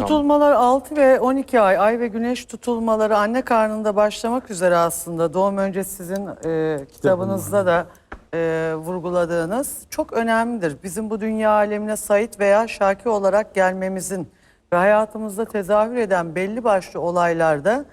Tutulmalar 6 ve 12 ay, ay ve güneş tutulmaları anne karnında başlamak üzere aslında. Doğum öncesi sizin e, kitabınızda da e, vurguladığınız çok önemlidir. Bizim bu dünya alemine Sait veya Şaki olarak gelmemizin ve hayatımızda tezahür eden belli başlı olaylarda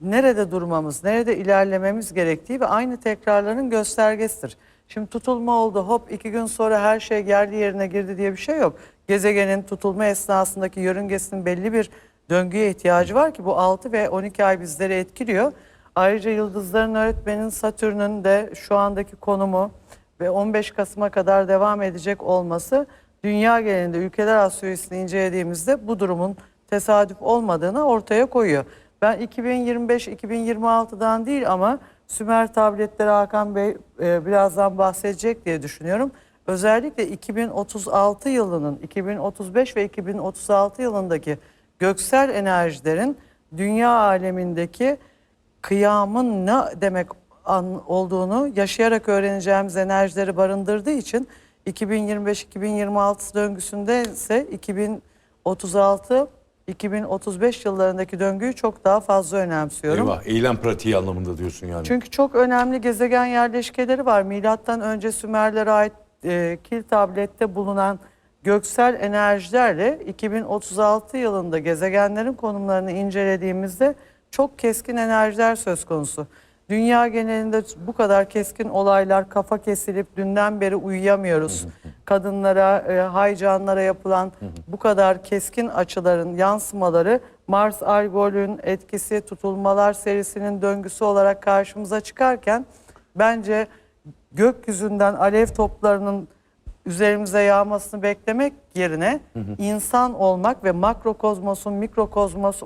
nerede durmamız, nerede ilerlememiz gerektiği ve aynı tekrarların göstergesidir. Şimdi tutulma oldu hop iki gün sonra her şey yerli yerine girdi diye bir şey yok. Gezegenin tutulma esnasındaki yörüngesinin belli bir döngüye ihtiyacı var ki bu 6 ve 12 ay bizleri etkiliyor. Ayrıca yıldızların öğretmenin Satürn'ün de şu andaki konumu ve 15 Kasım'a kadar devam edecek olması dünya genelinde ülkeler astrolojisini incelediğimizde bu durumun tesadüf olmadığını ortaya koyuyor. Ben 2025-2026'dan değil ama Sümer tabletleri Hakan Bey e, birazdan bahsedecek diye düşünüyorum. Özellikle 2036 yılının, 2035 ve 2036 yılındaki göksel enerjilerin dünya alemindeki kıyamın ne demek olduğunu yaşayarak öğreneceğimiz enerjileri barındırdığı için 2025-2026 döngüsünde ise 2036 2035 yıllarındaki döngüyü çok daha fazla önemsiyorum. Eyvah, eylem pratiği anlamında diyorsun yani. Çünkü çok önemli gezegen yerleşkeleri var. Milattan önce Sümerlere ait e, kil tablette bulunan göksel enerjilerle 2036 yılında gezegenlerin konumlarını incelediğimizde çok keskin enerjiler söz konusu. Dünya genelinde bu kadar keskin olaylar kafa kesilip dünden beri uyuyamıyoruz. Kadınlara, e, haycanlara yapılan bu kadar keskin açıların yansımaları Mars Algol'ün etkisi tutulmalar serisinin döngüsü olarak karşımıza çıkarken bence gökyüzünden alev toplarının üzerimize yağmasını beklemek yerine insan olmak ve makrokozmosun mikrokozmos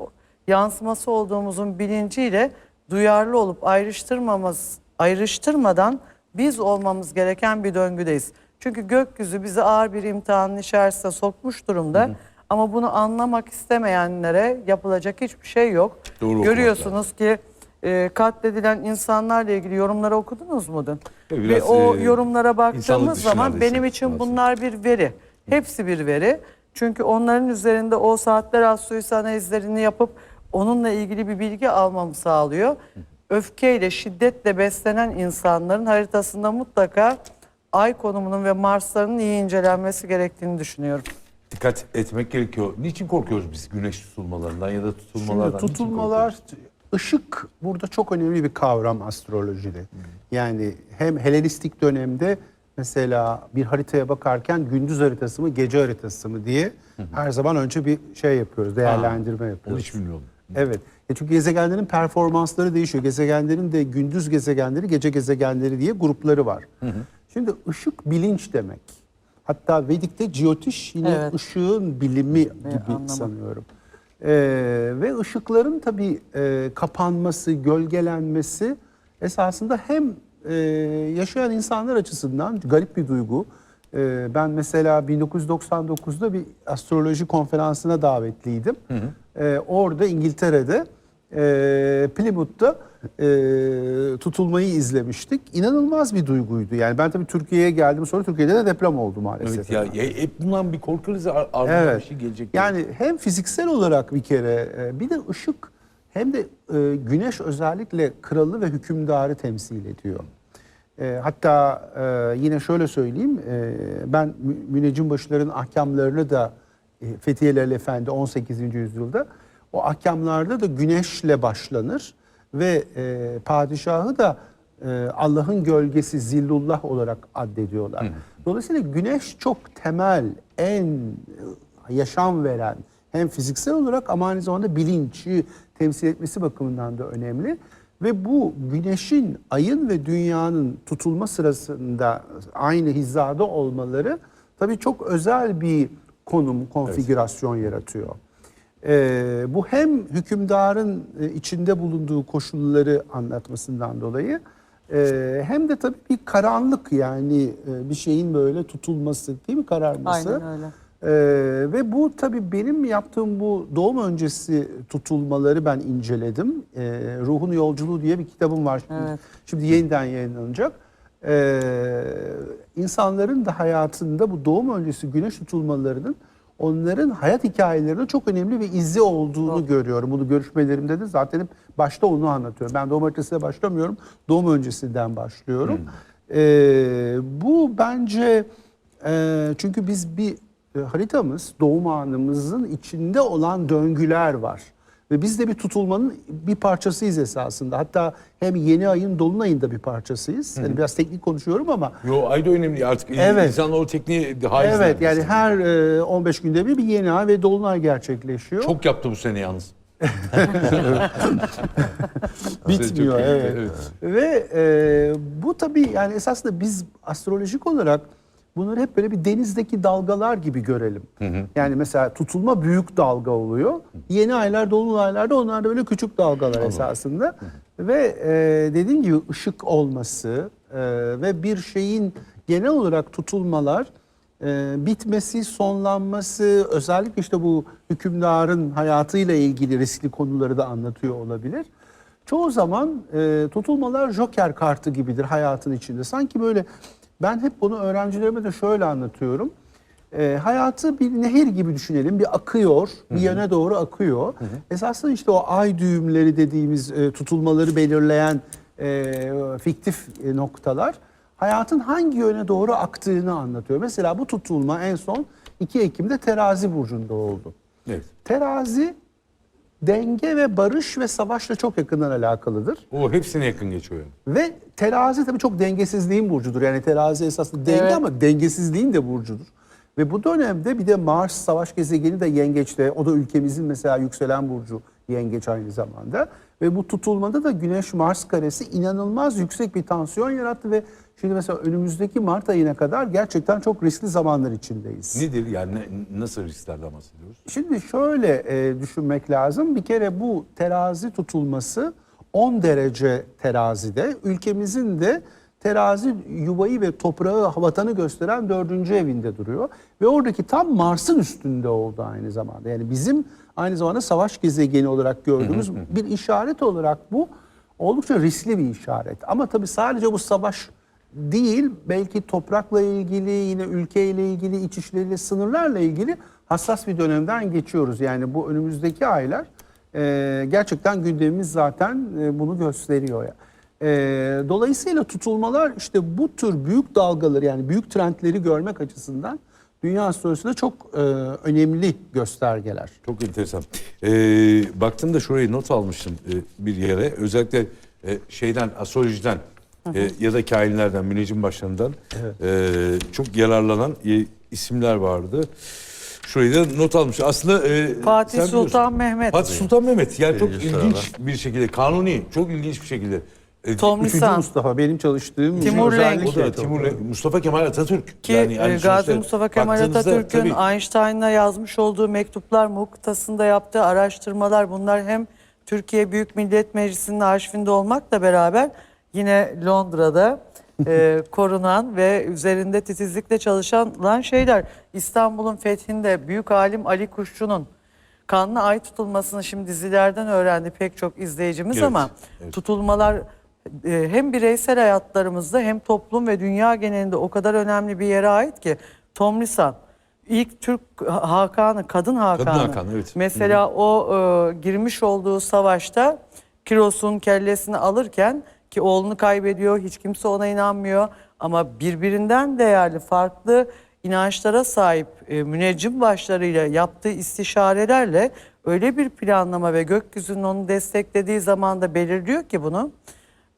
yansıması olduğumuzun bilinciyle duyarlı olup ayrıştırmamız ayrıştırmadan biz olmamız gereken bir döngüdeyiz. Çünkü gökyüzü bizi ağır bir imtihanın içerisine sokmuş durumda. Ama bunu anlamak istemeyenlere yapılacak hiçbir şey yok. Doğru Görüyorsunuz ki e, katledilen insanlarla ilgili yorumları okudunuz mu dün? Evet, Ve biraz, o e, yorumlara baktığımız zaman benim için aslında. bunlar bir veri. Hepsi bir veri. Çünkü onların üzerinde o saatler astrolojisi analizlerini yapıp onunla ilgili bir bilgi almamı sağlıyor. Öfkeyle, şiddetle beslenen insanların haritasında mutlaka ay konumunun ve Mars'ların iyi incelenmesi gerektiğini düşünüyorum. Dikkat etmek gerekiyor. Niçin korkuyoruz biz güneş tutulmalarından ya da tutulmalardan? Şimdi tutulmalar, ışık burada çok önemli bir kavram astrolojide. Yani hem Helenistik dönemde mesela bir haritaya bakarken gündüz haritası mı gece haritası mı diye her zaman önce bir şey yapıyoruz, değerlendirme? Onu yapıyoruz. hiç bilmiyordum. Evet. E çünkü gezegenlerin performansları değişiyor. Gezegenlerin de gündüz gezegenleri, gece gezegenleri diye grupları var. Şimdi ışık bilinç demek. Hatta Vedik'te Jyotish yine Evet. ışığın bilimi gibi anlamı. sanıyorum. Ee, ve ışıkların tabii e, kapanması, gölgelenmesi esasında hem e, yaşayan insanlar açısından garip bir duygu. Ee, ben mesela 1999'da bir astroloji konferansına davetliydim. Ee, orada İngiltere'de e, Plymouth'ta e, tutulmayı izlemiştik. İnanılmaz bir duyguydu. Yani ben tabii Türkiye'ye geldim sonra Türkiye'de de deprem oldu maalesef. Evet ya, ya hep bundan bir korkuyoruz. ar- Ardından Evet. bir şey gelecek. diye. Yani hem fiziksel olarak bir kere e, bir de ışık hem de e, güneş özellikle kralı ve hükümdarı temsil ediyor. E, hatta e, yine şöyle söyleyeyim e, ben Mü- Müneccim Başılar'ın ahkamlarını da e, Fethiye Lale Efendi 18. yüzyılda o ahkamlarda da güneşle başlanır ve e, padişahı da e, Allah'ın gölgesi zillullah olarak addediyorlar. Dolayısıyla güneş çok temel, en e, yaşam veren hem fiziksel olarak ama aynı zamanda bilinci temsil etmesi bakımından da önemli. Ve bu güneşin, ayın ve dünyanın tutulma sırasında aynı hizada olmaları tabii çok özel bir konum, konfigürasyon yaratıyor. Ee, bu hem hükümdarın e, içinde bulunduğu koşulları anlatmasından dolayı e, hem de tabii bir karanlık yani e, bir şeyin böyle tutulması değil mi kararması. Aynen öyle. Ee, ve bu tabii benim yaptığım bu doğum öncesi tutulmaları ben inceledim. Ee, Ruhun Yolculuğu diye bir kitabım var şimdi. Evet. Şimdi yeniden yayınlanacak. Ee, insanların da hayatında bu doğum öncesi güneş tutulmalarının onların hayat hikayelerinde çok önemli bir izi olduğunu görüyorum. Bunu görüşmelerimde de zaten hep başta onu anlatıyorum. Ben doğum haritasıyla başlamıyorum. Doğum öncesinden başlıyorum. Ee, bu bence e, çünkü biz bir haritamız doğum anımızın içinde olan döngüler var. Ve biz de bir tutulmanın bir parçasıyız esasında. Hatta hem yeni ayın dolunayında bir parçasıyız. Hani biraz teknik konuşuyorum ama Yo ay da önemli artık. Evet. İnsanlar o tekniği haiz evet yani her e, 15 günde bir bir yeni ay ve dolunay gerçekleşiyor. Çok yaptı bu sene yalnız. bitmiyor iyi, evet. Ve e, bu tabii yani esasında biz astrolojik olarak bunları hep böyle bir denizdeki dalgalar gibi görelim. Yani mesela tutulma büyük dalga oluyor. Yeni aylar, dolunaylarda onlar da böyle küçük dalgalar esasında. Ve e, dediğim gibi ışık olması e, ve bir şeyin genel olarak tutulmalar e, bitmesi, sonlanması, özellikle işte bu hükümdarın hayatıyla ilgili riskli konuları da anlatıyor olabilir. Çoğu zaman e, tutulmalar joker kartı gibidir hayatın içinde. Sanki böyle ben hep bunu öğrencilerime de şöyle anlatıyorum. E, hayatı bir nehir gibi düşünelim. Bir akıyor, bir yöne doğru akıyor. Esasında işte o ay düğümleri dediğimiz e, tutulmaları belirleyen e, fiktif e, noktalar hayatın hangi yöne doğru aktığını anlatıyor. Mesela bu tutulma en son 2 Ekim'de terazi burcunda oldu. Evet. Terazi denge ve barış ve savaşla çok yakından alakalıdır. O hepsine yakın geçiyor. yani. Ve terazi tabii çok dengesizliğin burcudur. Yani terazi esasında denge Evet. ama dengesizliğin de burcudur. Ve bu dönemde bir de Mars savaş gezegeni de yengeçte. O da ülkemizin mesela yükselen burcu yengeç aynı zamanda. Ve bu tutulmada da Güneş-Mars karesi inanılmaz yüksek bir tansiyon yarattı ve şimdi mesela önümüzdeki Mart ayına kadar gerçekten çok riskli zamanlar içindeyiz. Nedir yani ne- nasıl risklerden bahsediyoruz? Şimdi şöyle e, düşünmek lazım. Bir kere bu terazi tutulması 10 derece terazide. Ülkemizin de terazi yuvayı ve toprağı, vatanı gösteren dördüncü evinde duruyor. Ve oradaki tam Mars'ın üstünde oldu aynı zamanda. Yani bizim aynı zamanda savaş gezegeni olarak gördüğümüz bir işaret olarak bu oldukça riskli bir işaret. Ama tabii sadece bu savaş değil belki toprakla ilgili yine ülkeyle ilgili iç işleriyle sınırlarla ilgili hassas bir dönemden geçiyoruz. Yani bu önümüzdeki aylar e, gerçekten gündemimiz zaten e, bunu gösteriyor. ya. E, dolayısıyla tutulmalar işte bu tür büyük dalgaları yani büyük trendleri görmek açısından dünya astrolojisinde çok e, önemli göstergeler. Çok enteresan. Ee, baktım da şurayı not almıştım e, bir yere. Özellikle e, şeyden, astrolojiden e, ya da kainlerden, müneccim başlarından e, çok yararlanan e, isimler vardı. Şurayı da not almış. Aslında e, Fatih Sultan biliyorsun. Mehmet. Fatih Sultan Mehmet. Yani çok Birinci ilginç bir şekilde, kanuni, çok ilginç bir şekilde. E, Tom Üçüncü. Mustafa benim çalıştığım Timur O da Timur, Mustafa Kemal Atatürk. Ki Yani e, hani Gazi Mustafa Kemal Atatürk'ün Einstein'la yazmış olduğu mektuplar muktasında yaptığı araştırmalar bunlar hem Türkiye Büyük Millet Meclisi'nin arşivinde olmakla beraber yine Londra'da e, korunan ve üzerinde titizlikle çalışan şeyler. İstanbul'un fethinde Büyük Alim Ali Kuşçu'nun kanlı ay tutulmasını şimdi dizilerden öğrendi pek çok izleyicimiz Evet, ama evet. tutulmalar hem bireysel hayatlarımızda hem toplum ve dünya genelinde o kadar önemli bir yere ait ki Tomlisan ilk Türk Hakanı, kadın Hakanı. Hakan, evet. Mesela o e, girmiş olduğu savaşta Kiros'un kellesini alırken ki oğlunu kaybediyor, hiç kimse ona inanmıyor ama birbirinden değerli farklı inançlara sahip e, müneccim başlarıyla yaptığı istişarelerle öyle bir planlama ve gökyüzünün onu desteklediği zamanda belirliyor ki bunu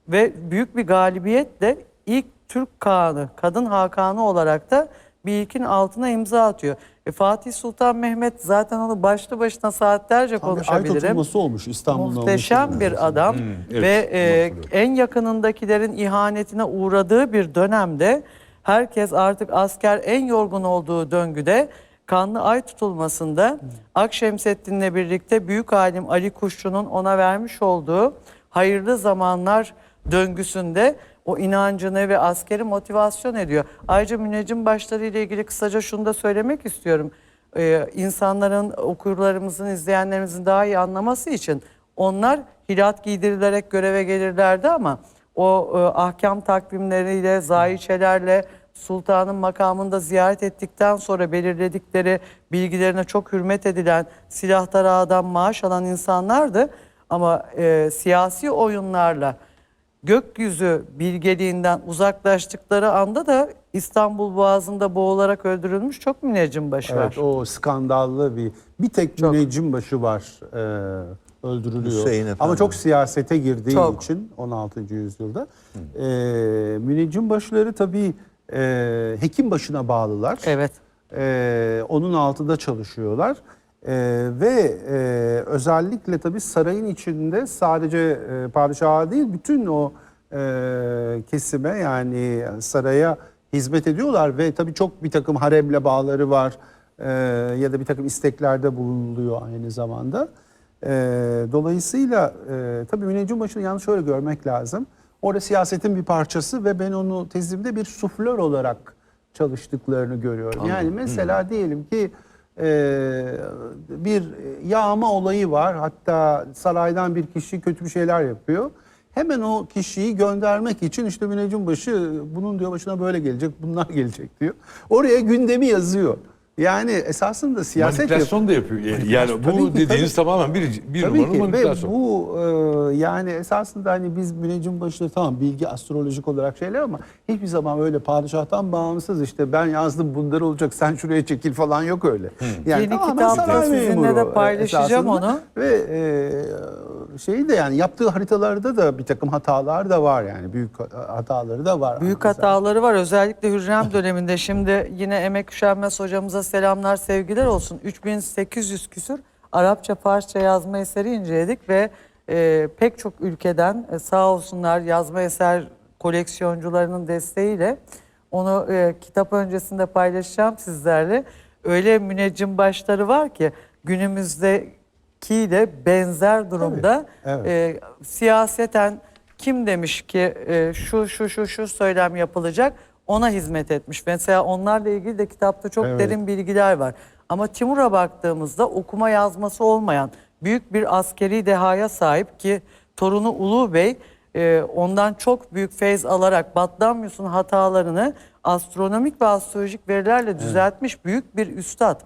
ve büyük bir galibiyetle ilk Türk Kağanı, kadın Hakanı olarak da bir ilkin altına imza atıyor. E, Fatih Sultan Mehmet zaten onu başlı başına saatlerce ay konuşabilirim. tutulması olmuş İstanbul'un Muhteşem olması. bir adam evet, ve e, en yakınındakilerin ihanetine uğradığı bir dönemde herkes artık asker en yorgun olduğu döngüde kanlı ay tutulmasında Akşemseddin'le birlikte büyük alim Ali Kuşçu'nun ona vermiş olduğu hayırlı zamanlar döngüsünde o inancını ve askeri motivasyon ediyor. Ayrıca müneccim başları ile ilgili kısaca şunu da söylemek istiyorum. Ee, insanların, okurlarımızın, izleyenlerimizin daha iyi anlaması için onlar hilat giydirilerek göreve gelirlerdi ama o e, ahkam takvimleriyle, zayiçelerle, Sultan'ın makamında ziyaret ettikten sonra belirledikleri bilgilerine çok hürmet edilen silah tarağından maaş alan insanlardı. Ama e, siyasi oyunlarla gökyüzü bilgeliğinden uzaklaştıkları anda da İstanbul Boğazı'nda boğularak öldürülmüş çok müneccimbaşı var. Evet, o skandallı bir bir tek Çok. müneccim başı var e, öldürülüyor. Hüseyin Efendi. Ama çok siyasete girdiği Çok. için 16. yüzyılda. E, müneccim başları tabii e, hekim başına bağlılar. Evet. E, onun altında çalışıyorlar. E, ve e, özellikle tabii sarayın içinde sadece e, padişaha değil bütün o e, kesime yani saraya hizmet ediyorlar ve tabii çok bir takım haremle bağları var e, ya da bir takım isteklerde bulunuluyor aynı zamanda. E, dolayısıyla e, tabii müneccim başını yalnız şöyle görmek lazım. Orada siyasetin bir parçası ve ben onu tezimde bir suflör olarak çalıştıklarını görüyorum. Yani mesela diyelim ki bir yağma olayı var. Hatta saraydan bir kişi kötü bir şeyler yapıyor. Hemen o kişiyi göndermek için işte müneccimbaşı bunun diyor başına böyle gelecek, bunlar gelecek diyor. Oraya gündemi yazıyor. Yani esasında siyaset yap- Manipülasyon da yapıyor. Yani bu Tabii ki, dediğiniz tabii. tamamen bir, bir Tabii numaralı ki ve manipülasyon. bu e, yani esasında hani biz müneccim başları tamam bilgi astrolojik olarak şeyler ama hiçbir zaman öyle padişahtan bağımsız işte ben yazdım bunlar olacak sen şuraya çekil falan yok öyle. Yani Yeni kitapta sizinle de paylaşacağım esasında. onu. Ve e, şeyi de yani yaptığı haritalarda da bir takım hatalar da var yani büyük hataları da var. Büyük hataları var özellikle Hürrem döneminde. Şimdi yine Emek Üşenmez hocamıza selamlar sevgiler olsun. 3800 küsür Arapça Farsça yazma eseri inceledik ve e, pek çok ülkeden e, sağ olsunlar yazma eser koleksiyoncularının desteğiyle onu e, kitap öncesinde paylaşacağım sizlerle. Öyle müneccim başları var ki günümüzdekiyle benzer durumda evet. e, siyaseten kim demiş ki e, şu şu şu şu söylem yapılacak ona hizmet etmiş. Mesela onlarla ilgili de kitapta çok Evet. derin bilgiler var. Ama Timur'a baktığımızda okuma yazması olmayan büyük bir askeri dehaya sahip ki torunu Ulu Bey e, ondan çok büyük feyz alarak Batlamyus'un hatalarını astronomik ve astrolojik verilerle düzeltmiş büyük bir üstad.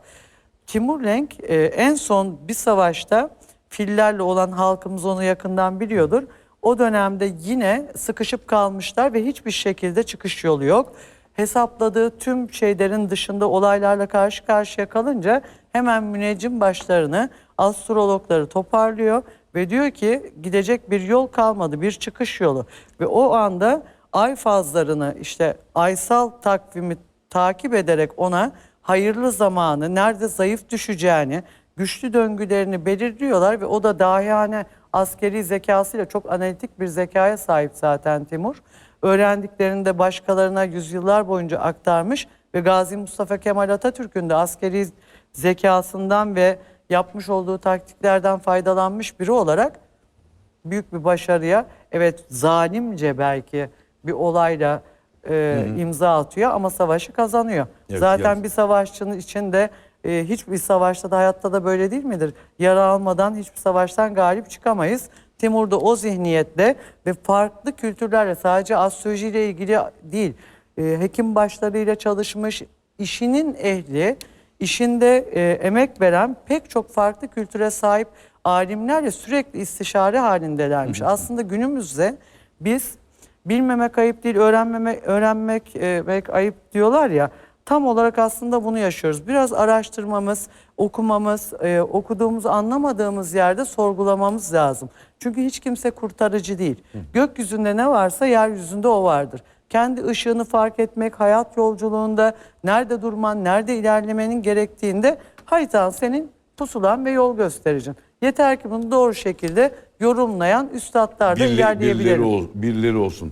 Timur Lenk e, en son bir savaşta fillerle olan halkımız onu yakından biliyordur. O dönemde yine sıkışıp kalmışlar ve hiçbir şekilde çıkış yolu yok. Hesapladığı tüm şeylerin dışında olaylarla karşı karşıya kalınca hemen müneccim başlarını, astrologları toparlıyor ve diyor ki gidecek bir yol kalmadı, bir çıkış yolu. Ve o anda ay fazlarını işte aysal takvimi takip ederek ona hayırlı zamanı, nerede zayıf düşeceğini, güçlü döngülerini belirliyorlar ve o da dahiyane askeri zekasıyla çok analitik bir zekaya sahip zaten Timur. Öğrendiklerini de başkalarına yüzyıllar boyunca aktarmış ve Gazi Mustafa Kemal Atatürk'ün de askeri zekasından ve yapmış olduğu taktiklerden faydalanmış biri olarak büyük bir başarıya evet zalimce belki bir olayla e, imza atıyor ama savaşı kazanıyor. Evet, Zaten yani- bir savaşçının içinde e, hiçbir savaşta da hayatta da böyle değil midir? Yara almadan hiçbir savaştan galip çıkamayız. Timur da o zihniyetle ve farklı kültürlerle sadece astrolojiyle ilgili değil, e, hekim başlarıyla çalışmış, işinin ehli, işinde e, emek veren pek çok farklı kültüre sahip alimlerle sürekli istişare halindelermiş. Aslında günümüzde biz bilmemek ayıp değil, öğrenmemek öğrenmek e, belki ayıp diyorlar ya. Tam olarak aslında bunu yaşıyoruz. Biraz araştırmamız, okumamız, e, okuduğumuz, anlamadığımız yerde sorgulamamız lazım. Çünkü hiç kimse kurtarıcı değil. Gökyüzünde ne varsa yeryüzünde o vardır. Kendi ışığını fark etmek, hayat yolculuğunda nerede durman, nerede ilerlemenin gerektiğinde haritan senin pusulan ve yol göstericin. Yeter ki bunu doğru şekilde yorumlayan üstadlar da Birli- ilerleyebilelim. birileri, ol- birileri olsun.